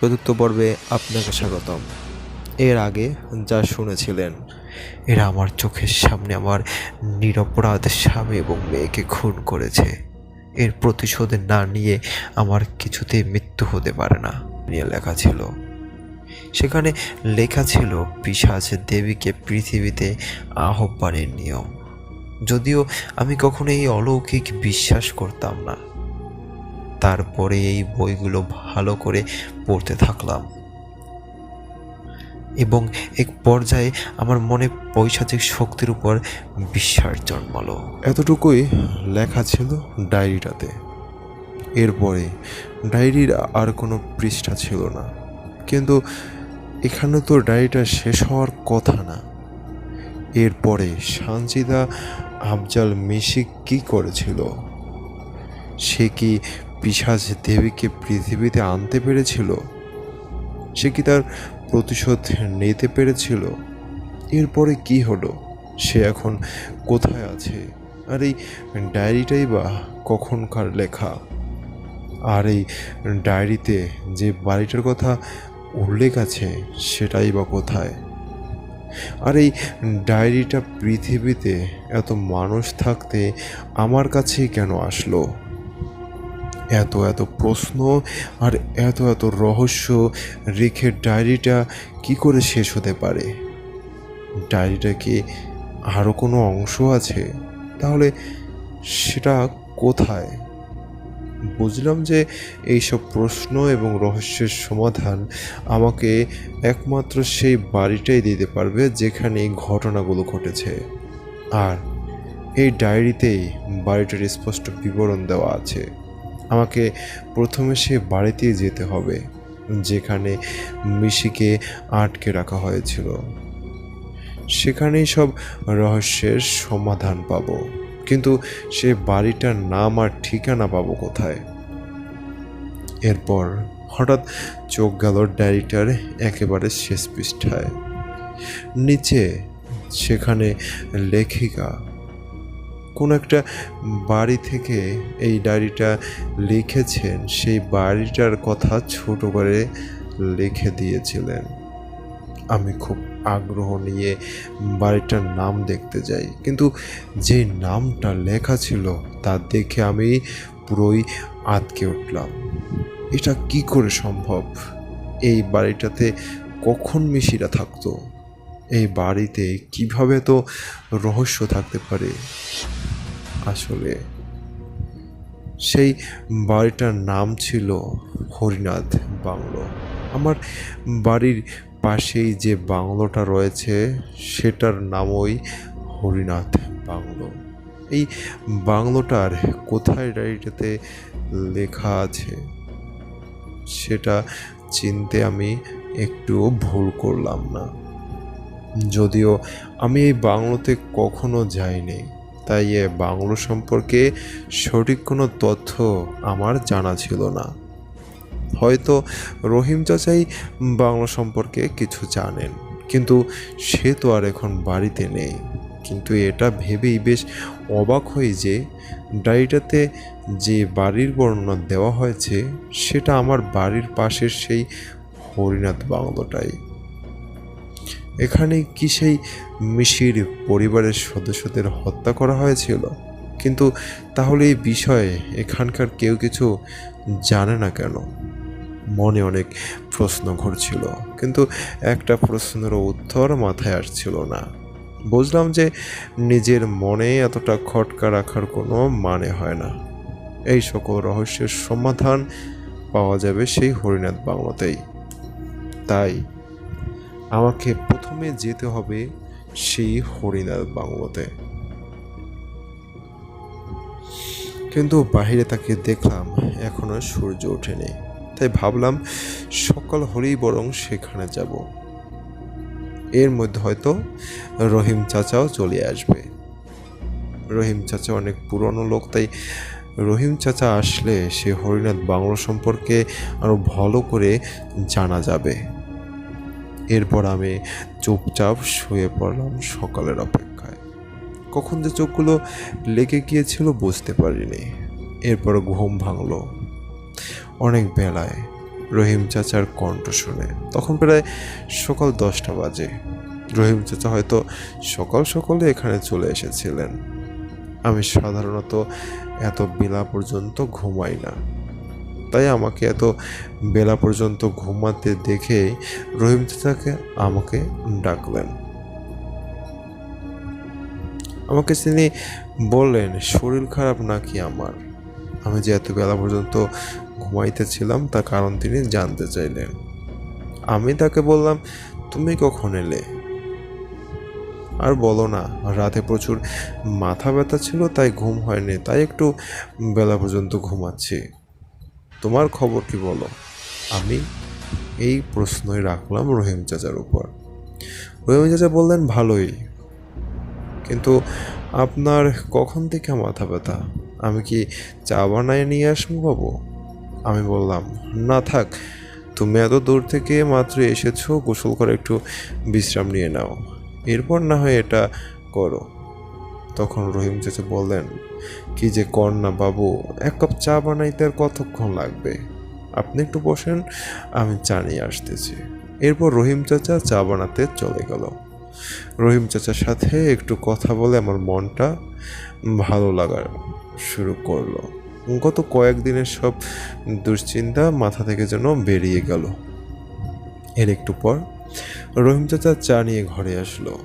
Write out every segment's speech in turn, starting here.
চতুর্থ পর্বে আপনাকে স্বাগতম। এর আগে যা শুনেছিলেন, এরা আমার চোখের সামনে আমার নিরপরাধ স্বামী এবং মেয়েকে খুন করেছে। এর প্রতিশোধ না নিয়ে আমার কিছুতেই মৃত্যু হতে পারে না, নিয়ে লেখা ছিল। সেখানে লেখা ছিল পিসাচ দেবীকে পৃথিবীতে আহ্বানের নিয়ম। যদিও আমি কখনো এই অলৌকিক বিশ্বাস করতাম না। তারপরে এই বইগুলো ভালো করে পড়তে থাকলাম। এবং এক পর্যায়ে আমার মনে পৈশাচিক শক্তির উপর বিশ্বাস জন্মালো। এতটুকুই লেখা ছিল ডায়েরিটাতে। এরপরে ডায়েরির আর কোনো পৃষ্ঠা ছিল না। কিন্তু এখানে তো ডায়েরিটা শেষ হওয়ার কথা না। এরপরে সানজিদা আফজাল মিশি কি করেছিল? সে কি পিসাজ দেবীকে পৃথিবীতে আনতে পেরেছিল? সে কি তার প্রতিশোধ নিতে পেরেছিল? এরপরে কি হলো? সে এখন কোথায় আছে? আর এই ডায়েরিটাই বা কখনকার লেখা? আর এই ডায়েরিতে যে বাড়িটার কথা উল্লেখ আছে, সেটাই বা কোথায়? আর এই ডায়েরিটা পৃথিবীতে এত মানুষ থাকতে আমার কাছেই কেন আসলো? এত এত প্রশ্ন আর এত এত রহস্য রেখে ডায়েরিটা কি করে শেষ হতে পারে? ডায়েরিটা কি আরও কোনো অংশ আছে? তাহলে সেটা কোথায়? বুঝলাম যে এইসব প্রশ্ন এবং রহস্যের সমাধান আমাকে একমাত্র সেই বাড়িটাই দিতে পারবে যেখানে এই ঘটনাগুলো ঘটেছে। আর এই ডায়েরিতেই বাড়িটার স্পষ্ট বিবরণ দেওয়া আছে। আমাকে প্রথমে সে বাড়িতেই যেতে হবে, যেখানে মিশিকে আটকে রাখা হয়েছিল। সেখানেই সব রহস্যের সমাধান পাবো, কিন্তু সে বাড়িটার নাম আর ঠিকানা পাবো কোথায়? এরপর হঠাৎ চোখ গেল ডায়েরিটার একেবারে শেষ পৃষ্ঠায়। নিচে সেখানে লেখিকা কোন একটা বাড়ি থেকে এই ডায়েরিটা লিখেছেন, সেই বাড়িটার কথা ছোট করে লিখে দিয়েছিলেন। আমি খুব আগ্রহ নিয়ে বাড়িটার নাম দেখতে যাই, কিন্তু যে নামটা লেখা ছিল তা দেখে আমি পুরোই আটকে উঠলাম। এটা কি করে সম্ভব? এই বাড়িটাতে কখন মিশিরা থাকতো? এই বাড়িতে কীভাবে তো রহস্য থাকতে পারে? আসলে। সেই বাড়িটার নাম ছিল হরিনাথ বাংলো। আমার বাড়ির পাশেই যে বাংলোটা রয়েছে, সেটার নামই হরিনাথ বাংলো। এই বাংলোটার কোথায় ডায়েরিটাতে লেখা আছে, সেটা চিনতে আমি একটু ভুল করলাম না। যদিও আমি এই বাংলোতে কখনো যাইনি। তাই এ বাংলো সম্পর্কে সঠিক কোনো তথ্য আমার জানা ছিল না। হয়তো রহিম চাচাই বাংলো সম্পর্কে কিছু জানেন, কিন্তু সে তো আর এখন বাড়িতে নেই। কিন্তু এটা ভেবেই বেশ অবাক হই যে ডায়েরিটাতে যে বাড়ির বর্ণনা দেওয়া হয়েছে, সেটা আমার বাড়ির পাশের সেই হরিনাথ বাংলোটাই। এখানে কি সেই মিশির পরিবারের সদস্যদের হত্যা করা হয়েছিল? কিন্তু তাহলে এই বিষয়ে এখানকার কেউ কিছু জানে না কেন? মনে অনেক প্রশ্ন ঘুরছিল, কিন্তু একটা প্রশ্নের উত্তর মাথায় আসছিল না। বুঝলাম যে নিজের মনে এতটা খটকা রাখার কোনো মানে হয় না। এই সকল রহস্যের সমাধান পাওয়া যাবে সেই হরিনাথ বাংলাতেই। তাই আমাকে প্রথমে যেতে হবে সেই হরিনাথ বাংলোতে কিন্তু বাইরে তাকে দেখলাম এখনও সূর্য ওঠেনি। তাই ভাবলাম সকাল হলেই বরং সেখানে যাব। এর মধ্যে হয়তো রহিম চাচাও চলে আসবে। রহিম চাচা অনেক পুরনো লোক, তাই রহিম চাচা আসলে সে হরিনাথ বাংলো সম্পর্কে আরও ভালো করে জানা যাবে। এরপর আমি চুপচাপ শুয়ে পড়লাম সকালের অপেক্ষায়। কখন যে চোখগুলো লেগে গিয়েছিল বুঝতে পারিনি। এরপর ঘুম ভাঙল। অনেক বেলায় রহিম চাচার কণ্ঠ শুনে, তখন প্রায় সকাল দশটা বাজে। রহিম চাচা হয়তো সকাল সকালে এখানে চলে এসেছিলেন। আমি সাধারণত এত বেলা পর্যন্ত ঘুমাই না। তাই আমাকে এত বেলা পর্যন্ত ঘুমাতে দেখে রহিম চাচাকে আমাকে ডাকলেন। আমাকে তিনি বললেন, শরীর খারাপ নাকি আমার? আমি যে এত বেলা পর্যন্ত ঘুমাইতেছিলাম তার কারণ তিনি জানতে চাইলেন। আমি তাকে বললাম, তুমি কখন এলে? আর বলো না, রাতে প্রচুর মাথা ব্যথা ছিল, তাই ঘুম হয়নি, তাই একটু বেলা পর্যন্ত ঘুমাচ্ছি। তোমার খবর কি বলো? আমি এই প্রশ্নই রাখলাম রহিম চাচার উপর। রহিম চাচা বললেন, ভালোই। কিন্তু আপনার কখন থেকে মাথা ব্যথা? আমি কি চা বানায় নিয়ে আসব বাবু? আমি বললাম, না থাক, তুমি এত দূর থেকে মাত্র এসেছ, গোসল করে একটু বিশ্রাম নিয়ে নাও। এরপর না হয় এটা করো। তখন রহিম চাচা বললেন কি যে কর না বাবু, এক কাপ চা বানাইতে আর কতক্ষণ লাগবে? আপনি একটু বসেন, আমি চা নিয়ে আসতেছি। এরপর রহিম চাচা চা বানাতে চলে গেল। রহিম চাচার সাথে একটু কথা বলে আমার মনটা ভালো লাগার শুরু করল। গত কয়েকদিনের সব দুশ্চিন্তা মাথা থেকে যেন বেরিয়ে গেল। এর একটু পর রহিম চাচা চা নিয়ে ঘরে আসলো।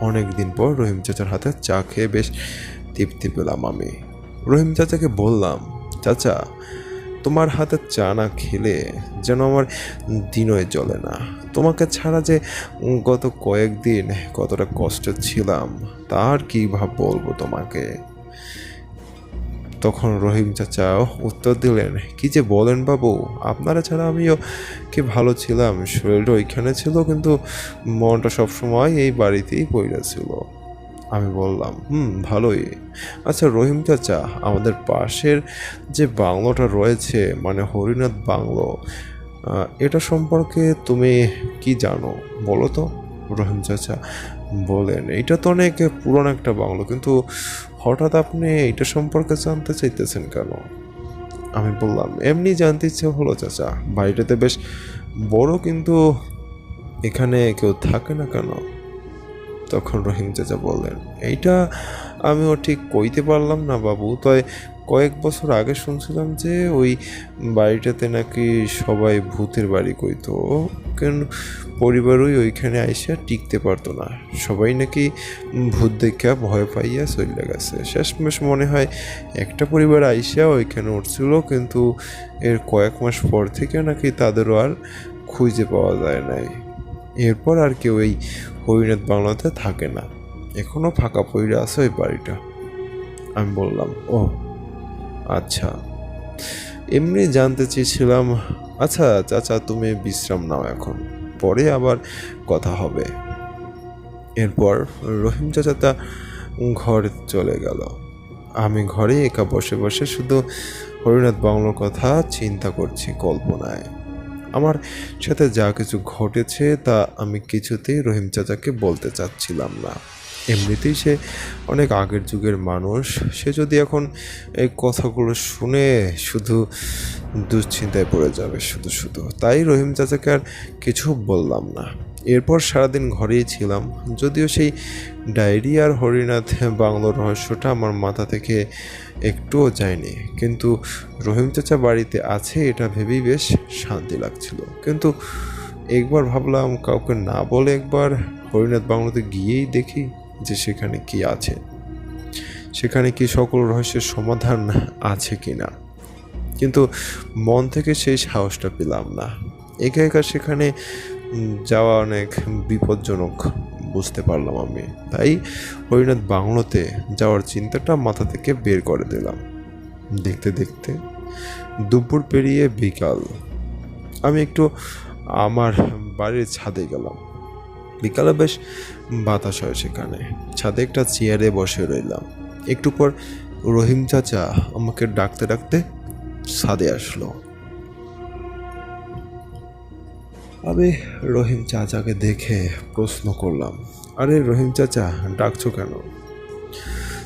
অনেক দিন পর রহিম চাচার হাতে চা খেয়ে বেশ তৃপ্তি পেলাম আমি। রহিম চাচাকে বললাম, চাচা, তোমার হাতে চা না খেলে যেন আমার দিনই চলে না। তোমাকে ছাড়া যে গত কয়েকদিন কতটা কষ্ট ছিলাম তার কী ভাব বলব তোমাকে? তখন রহিম চাচা উত্তর দিলেন, কি যে বলেন বাবু, আপনারা ছাড়া আমিও কি ভালো ছিলাম? শরীরটা ওইখানে ছিল, কিন্তু মনটা সবসময় এই বাড়িতেই পড়ে ছিল। আমি বললাম, হুম, ভালোই। আচ্ছা রহিম চাচা, আমাদের পাশের যে বাংলোটা রয়েছে মানে হরিনাথ বাংলো এটা সম্পর্কে তুমি কি জানো? বলো তো, রহিম চাচা। বলেন, এটা তো অনেক পুরনো একটা বাংলো, কিন্তু হঠাৎ আপনি এটা সম্পর্কে জানতে চাইতেছেন কেন? আমি বললাম, এমনি জানতে ইচ্ছে হলো চাচা। বাড়িটাতে বেশ বড়, কিন্তু এখানে কেউ থাকে না কেন? তখন রহিম চাচা বললেন, এইটা আমিও ঠিক কইতে পারলাম না বাবু, তাই কয়েক বছর আগে শুনছিলাম যে ওই বাড়িটাতে নাকি সবাই ভূতের বাড়ি কইতো, কেন পরিবারই ওইখানে আইসা টিকতে পারতো না। সবাই নাকি ভূত দেখা ভয় পাইয়া চলে গেছে। শেষমেশ মনে হয় একটা পরিবার আইসা ওইখানে উঠছিল, কিন্তু এর কয়েক মাস পর থেকে নাকি তাদেরও আর খুঁজে পাওয়া যায় নাই। এরপর আর কেউ এই হরিনাথ বাংলাতে থাকে না। এখনও ফাঁকা পড়ে আছে ওই বাড়িটা। আমি বললাম ও আচ্ছা। এমনি জানতে চেয়েছিলাম আচ্ছা চাচা, তুমি বিশ্রাম নাও এখন, পরে আবার কথা হবে। এরপর রহিম চাচা তা ঘরে চলে গেল। আমি ঘরে একা বসে বসে শুধু হরিনাথ বাংলোর কথা চিন্তা করছি কল্পনায়। আমার সাথে যা কিছু ঘটেছে তা আমি কিছুতেই রহিম চাচাকে বলতে চাচ্ছিলাম না। এমনিতেই সে অনেক আগের যুগের মানুষ। সে যদি এখন এই কথাগুলো শুনে শুধু দুশ্চিন্তায় পড়ে যাবে, শুধু শুধু। তাই রহিম চাচাকে আর কিছু বললাম না। এরপর সারাদিন ঘরেই ছিলাম। যদিও সেই ডায়েরি আর হরিনাথ বাংলোর রহস্যটা আমার মাথা থেকে একটুও যায়নি। কিন্তু রহিম চাচা বাড়িতে আছে এটা ভেবেই বেশ শান্তি লাগছিল। কিন্তু একবার ভাবলাম কাউকে না বলে একবার হরিনাথ বাংলোতে গিয়েই দেখি যে সেখানে কি আছে। সেখানে কি সকল রহস্যের সমাধান আছে কি না কিন্তু মন থেকে সেই সাহসটা পেলাম না। একা একা সেখানে যাওয়া অনেক বিপজ্জনক, বুঝতে পারলাম আমি। তাই হরিনাথ বাংলোতে যাওয়ার চিন্তাটা মাথা থেকে বের করে দিলাম। দেখতে দেখতে দুপুর পেরিয়ে বিকাল। আমি একটু আমার বাড়ির ছাদে গেলাম। বিকালে বেশ বাতাস হয় সেখানে। ছাদে একটা চেয়ারে বসে রইলাম। একটু পর রহিম চাচা আমাকে ডাকতে ডাকতে ছাদে আসলো। আমি রহিম চাচাকে দেখে প্রশ্ন করলাম, আরে রহিম চাচা, ডাকছো কেন?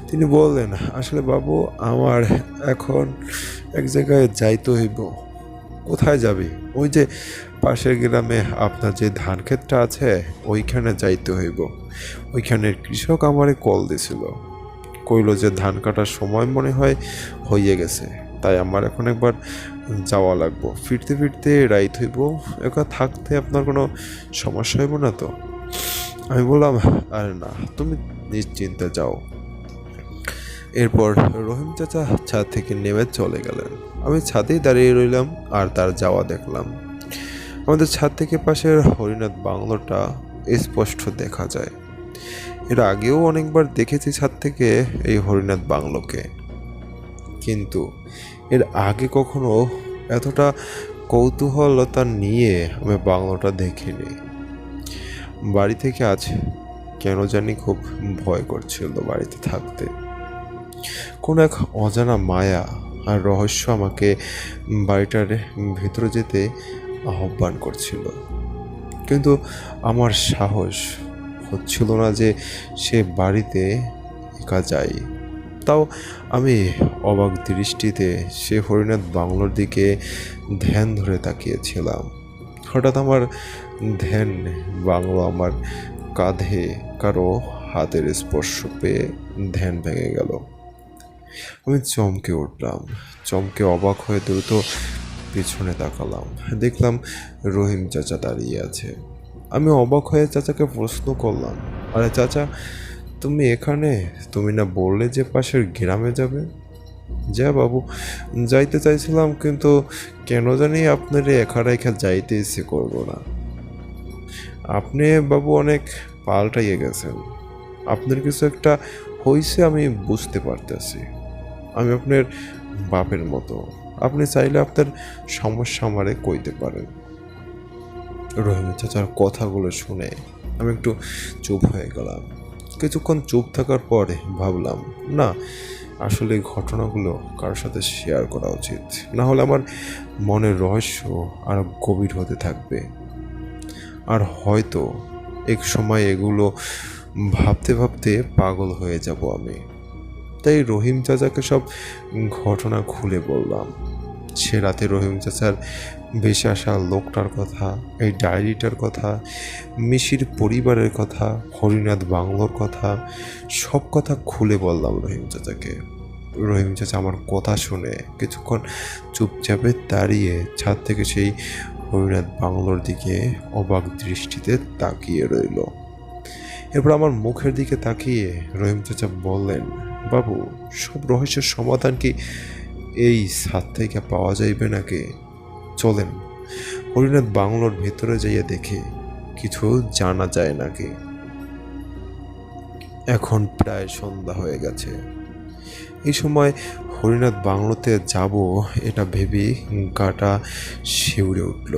তিনি বললেন, আসলে বাবু, আমার এখন এক জায়গায় যাইতে হইব। কোথায় যাবি? ওই যে পাশের গ্রামে আপনার যে ধান ক্ষেতটা আছে, ওইখানে যাইতে হইব। ওইখানের কৃষক আমারে কল দিছিল। কইল যে ধান কাটার সময় মনে হয় হইয়ে গেছে। তাই আমার এখন একবার যাওয়া লাগবো। ফিরতে ফিরতে রাইত হইব। একা থাকতে আপনার কোনো সমস্যা হইব না তো? আমি বললাম, আরে না, তুমি নিশ্চিন্তে যাও। এরপর রহিম চাচা ছাদ থেকে নেমে চলে গেলেন। আমি ছাদেই দাঁড়িয়ে রইলাম আর তার যাওয়া দেখলাম। আমাদের ছাদ থেকে পাশের হরিনাথ বাংলোটা স্পষ্ট দেখা যায়। এর আগেও অনেকবার দেখেছি ছাদ থেকে এই হরিনাথ বাংলোকে। কিন্তু এর আগে কখনো এতটা কৌতূহলতা নিয়ে আমি বাংলাটা দেখিনি। বাড়ি থেকে আজ কেন জানি খুব ভয় করছিল বাড়িতে থাকতে। কোনো এক অজানা মায়া আর রহস্য আমাকে বাড়িটার ভেতরে যেতে আহ্বান করছিল। কিন্তু আমার সাহস হচ্ছিল না যে সে বাড়িতে একা যাই। তাও আমি অবাক দৃষ্টিতে সে হরিনাথ বাংলোর দিকে ধ্যান ধরে তাকিয়েছিলাম। হঠাৎ আমার ধ্যান বাংলো আমার কাঁধে কারও হাতের স্পর্শ পেয়ে ধ্যান ভেঙে গেল। আমি চমকে উঠলাম, চমকে অবাক হয়ে দ্রুত পিছনে তাকালাম। দেখলাম রহিম চাচা দাঁড়িয়ে আছে। আমি অবাক হয়ে চাচাকে প্রশ্ন করলাম, আরে চাচা তুমি এখানে? তুমি না বললে যে পাশের গ্রামে যাবে? যা বাবু, যাইতে চাইছিলাম, কিন্তু কেন জানি আপনার একা রেখা যাইতে ইচ্ছে করব না। আপনি বাবু অনেক পাল্টাইয়ে গেছেন। আপনার কিছু একটা হইছে আমি বুঝতে পারতেছি। আমি আপনার বাপের মতো। আপনি চাইলে আপনার সমস্যা আমারে কইতে পারেন। রহিম চাচার কথাগুলো শুনে আমি একটু চুপ হয়ে গেলাম। কিছুক্ষণ চুপ থাকার পরে ভাবলাম, না, আসলে ঘটনাগুলো কারোর সাথে শেয়ার করা উচিত। না হলে আমার মনের রহস্য আরও গভীর হতে থাকবে। আর হয়তো এক সময় এগুলো ভাবতে ভাবতে পাগল হয়ে যাব আমি। তাই রহিম চাচাকে সব ঘটনা খুলে বললাম। সে রাতে রহিম চাচার ভেসে আসা লোকটার কথা, এই ডায়েরিটার কথা, মিশির পরিবারের কথা, হরিনাথ বাংলোর কথা, সব কথা খুলে বললাম রহিম চাচাকে। রহিম চাচা আমার কথা শুনে কিছুক্ষণ চুপচাপে দাঁড়িয়ে ছাদ থেকে সেই হরিনাথ বাংলোর দিকে অবাক দৃষ্টিতে তাকিয়ে রইল। এরপর আমার মুখের দিকে তাকিয়ে রহিম চাচা বললেন, বাবু, সব রহস্যের সমাধান কি এই ছাদ থেকে পাওয়া যাইবে নাকি? চলেন। হরিনাথ বাংলোর ভেতরে যাইয়া দেখে কিছু জানা যায় নাকি। এখন প্রায় সন্ধ্যা হয়ে গেছে। এই সময় হরিনাথ বাংলোতে যাব এটা ভেবে গাটা শিউরে উঠল।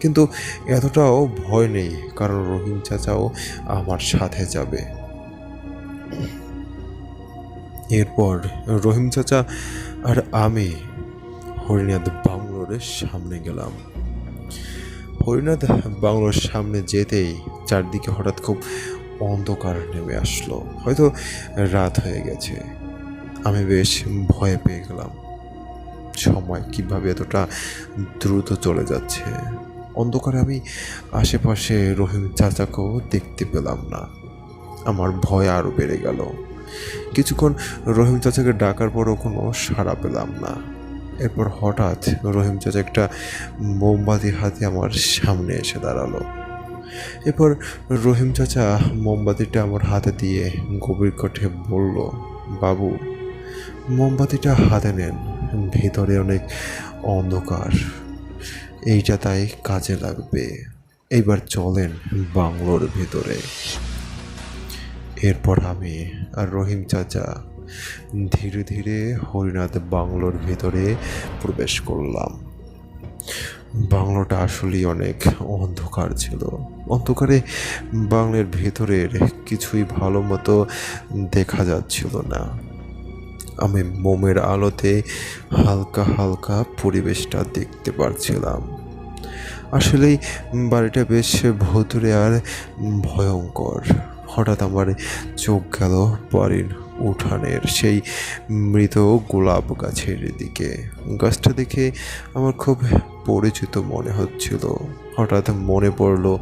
কিন্তু এতটাও ভয় নেই, কারণ রহিম চাচাও আমার সাথে যাবে। এরপর রহিম চাচা আর আমি হরিনাথ বাংলোর সামনে গেলাম। হরিনাথ বাংলোর সামনে যেতেই চারদিকে হঠাৎ খুব অন্ধকার নেমে আসলো। হয়তো রাত হয়ে গেছে। আমি বেশ ভয় পেয়ে গেলাম। সময় কীভাবে এতটা দ্রুত চলে যাচ্ছে? অন্ধকারে আমি আশেপাশে রহিম চাচাকেও দেখতে পেলাম না। আমার ভয় আরও বেড়ে গেল। কিছুক্ষণ রহিম চাচাকে ডাকার পরও কোনো সাড়া পেলাম না। এরপর হঠাৎ রহিম চাচা একটা মোমবাতি হাতে আমার সামনে এসে দাঁড়াল। এরপর রহিম চাচা মোমবাতিটা আমার হাতে দিয়ে গভীর কঠে বলল, বাবু, মোমবাতিটা হাতে নেন, ভেতরে অনেক অন্ধকার। এইটা তাই কাজে লাগবে। এইবার চলেন বাংলোর ভেতরে। এরপর আমি আর রহিম চাচা ধীরে ধীরে হরিনাথ বাংলোর ভেতরে প্রবেশ করলাম। বাংলোটা আসলেই অনেক অন্ধকার ছিল। অন্ধকারে বাংলার ভেতরের কিছুই ভালো মতো দেখা যাচ্ছিল না। আমি মোমের আলোতে হালকা হালকা পরিবেশটা দেখতে পারছিলাম। আসলেই বাড়িটা বেশ ভুতুরে আর ভয়ঙ্কর। হঠাৎ আমার চোখ গেল বাড়ির উঠানের, সেই মৃত গোলাপ গাছের দিকে। গাছটা দেখে আমার খুব পরিচিত মনে হচ্ছিল। হঠাৎ মনে পড়ল,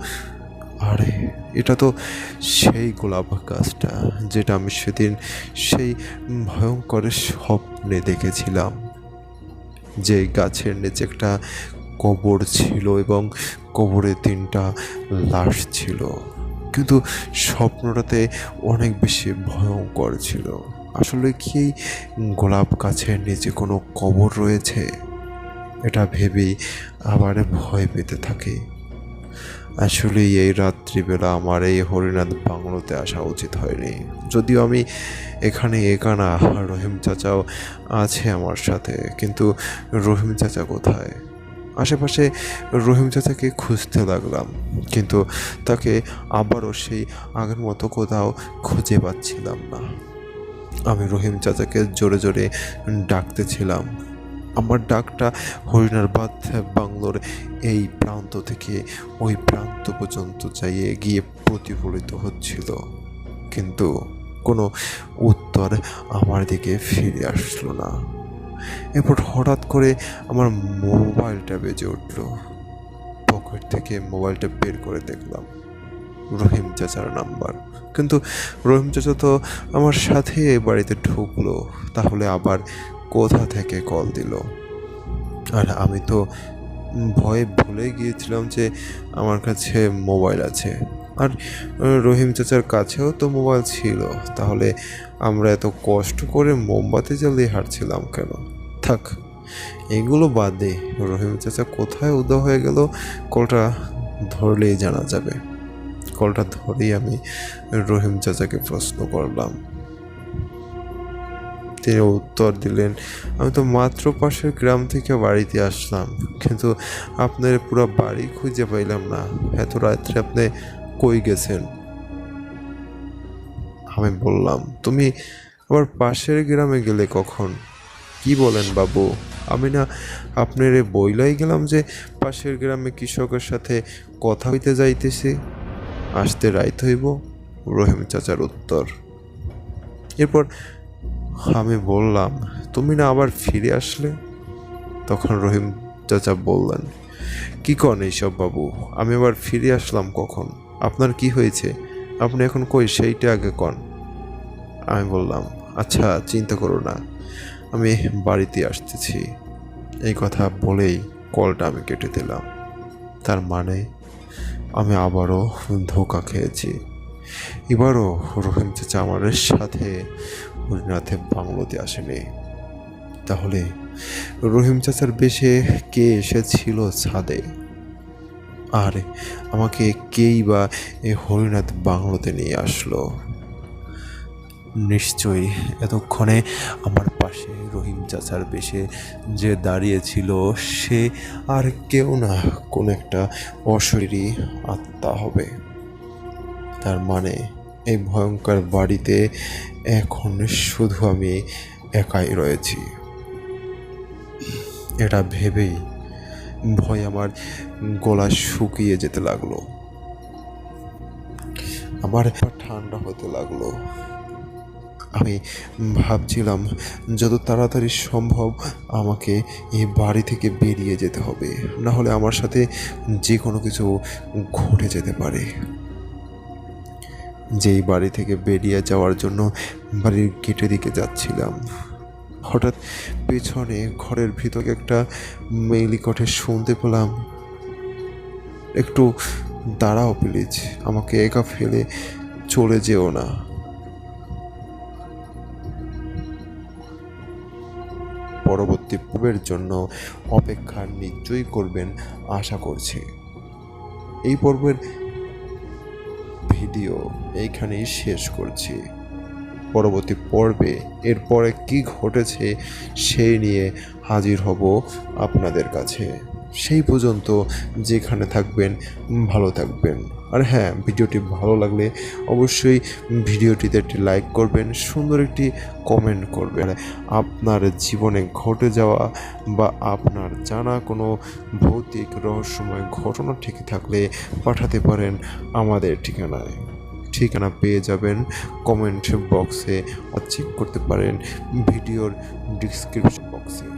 আরে, এটা তো সেই গোলাপ গাছটা যেটা আমি সেদিন সেই ভয়ঙ্কর স্বপ্নে দেখেছিলাম। যে গাছের নিচে একটা কবর ছিল এবং কবরে তিনটা লাশ ছিল। কিন্তু স্বপ্নটাতে অনেক বেশি ভয়ঙ্কর ছিল। আসলে কি গোলাপ গাছের নিচে কোনো কবর রয়েছে? এটা ভেবেই আবার ভয় পেতে থাকি। আসলে এই রাত্রিবেলা আমার এই হরিনাথ বাংলোতে আসা উচিত হয়নি। যদিও আমি এখানে একা না রহিম চাচাও আছে আমার সাথে, কিন্তু রহিম চাচা কোথায়? আশেপাশে রহিম চাচাকে খুঁজতে লাগলাম, কিন্তু তাকে আবারও সেই আগের মতো কোথাও খুঁজে পাচ্ছিলাম না। আমি রহিম চাচাকে জোরে জোরে ডাকতেছিলাম। আমার ডাকটা হরিণার বাদ বাংলোর এই প্রান্ত থেকে ওই প্রান্ত পর্যন্ত চাইয়ে গিয়ে প্রতিফলিত হচ্ছিল, কিন্তু কোনো উত্তর আমার দিকে ফিরে আসলো না। এরপর হঠাৎ করে আমার মোবাইলটা বেজে উঠল। পকেট থেকে মোবাইলটা বের করে দেখলাম। রহিম চাচার নাম্বার। কিন্তু রহিম চাচা তো আমার সাথে বাড়িতে ঢুকলো, তাহলে আবার কোথা থেকে কল দিল? আর আমি তো ভয়ে ভুলে গিয়েছিলাম যে আমার কাছে মোবাইল আছে। আর রহিম চাচার কাছেও তো মোবাইল ছিল, তাহলে আমরা এত কষ্ট করে মোমবাতি জ্বালিয়ে হাঁটছিলাম কেন? থাক, এগুলো বাদে। রহিম চাচা কোথায় উদা হয়ে গেল? কলটা ধরলেই জানা যাবে। কলটা ধরেই আমি রহিম চাচাকে প্রশ্ন করলাম। তিনি উত্তর দিলেন, আমি তো মাত্র পাশের গ্রাম থেকে বাড়িতে আসলাম, কিন্তু আপনার পুরো বাড়ি খুঁজে পাইলাম না। এত রাত্রে আপনি কই গেছেন? আমি বললাম, তুমি আবার পাশের গ্রামে গেলে কখন? কি বলেন বাবু? আমি না আপনার বইলাই গেলাম যে পাশের গ্রামে কৃষকের সাথে কথা হইতে যাইতেছি। আসতে রাইত হইব, রহিম চাচার উত্তর। এরপর আমি বললাম, তুমি না আবার ফিরে আসলে? তখন রহিম চাচা বললেন, কি কন এইসব বাবু? আমি আবার ফিরে আসলাম কখন? আপনার কি হয়েছে? আপনি এখন কই? সেইটা আগে কন। আমি বললাম আচ্ছা চিন্তা করো না। আমি বাড়িতে আসতেছি। এই কথা বলেই কলটা আমি কেটে দিলাম। তার মানে আমি আবারও ধোকা খেয়েছি। এবারও রহিম চাচা আমার সাথে হরিনাথে বাংলোতে আসেনি। তাহলে রহিম চাচার বেশে কে এসেছিল ছাদে? আর আমাকে কেই বা এই হরিনাথ বাংলোতে নিয়ে আসলো? নিশ্চয়ই এতক্ষণে আমার পাশে রহিম চাচার বেশে যে দাঁড়িয়েছিল, সে আর কেউ না, কোনো একটা অশরীরী আত্মা হবে। তার মানে এই ভয়ঙ্কর বাড়িতে এখন শুধু আমি একাই রয়েছি। এটা ভেবেই ভয় আমার গলা শুকিয়ে যেতে লাগল। আমার ঠান্ডা হতে লাগল। আমি ভাবছিলাম যত তাড়াতাড়ি সম্ভব আমাকে এই বাড়ি থেকে বেরিয়ে যেতে হবে, না হলে আমার সাথে যে কোনো কিছু ঘটে যেতে পারে। যেই বাড়ি থেকে বেরিয়ে যাওয়ার জন্য বাড়ির গেটের দিকে যাচ্ছিলাম। হঠাৎ পেছনে ঘরের ভিতরে একটা মেইলি কঠে শুনতে পেলাম। একটু দাঁড়াও প্লিজ, আমাকে একা ফেলে চলে যেও না। পরবর্তী পর্বের জন্য অপেক্ষা নিশ্চয়ই করবেন আশা করছি। এই পর্বের ভিডিও এইখানেই শেষ করছি। পরবর্তী পর্বে এরপরে কি ঘটেছে সেই নিয়ে হাজির হব আপনাদের কাছে। সেই পর্যন্ত যেখানে থাকবেন, ভালো থাকবেন। আর হ্যাঁ ভিডিওটি ভালো লাগলে অবশ্যই ভিডিওটিতে একটি লাইক করবেন, সুন্দর একটি কমেন্ট করবেন। আপনার জীবনে ঘটে যাওয়া বা আপনার জানা কোনো ভৌতিক রহস্যময় ঘটনা ঠিক থাকলে পাঠাতে পারেন আমাদের ঠিকানায়। ঠিকানা পেয়ে যাবেন কমেন্ট বক্সে চেক করতে পারেন, ভিডিওর ডিসক্রিপশন বক্সে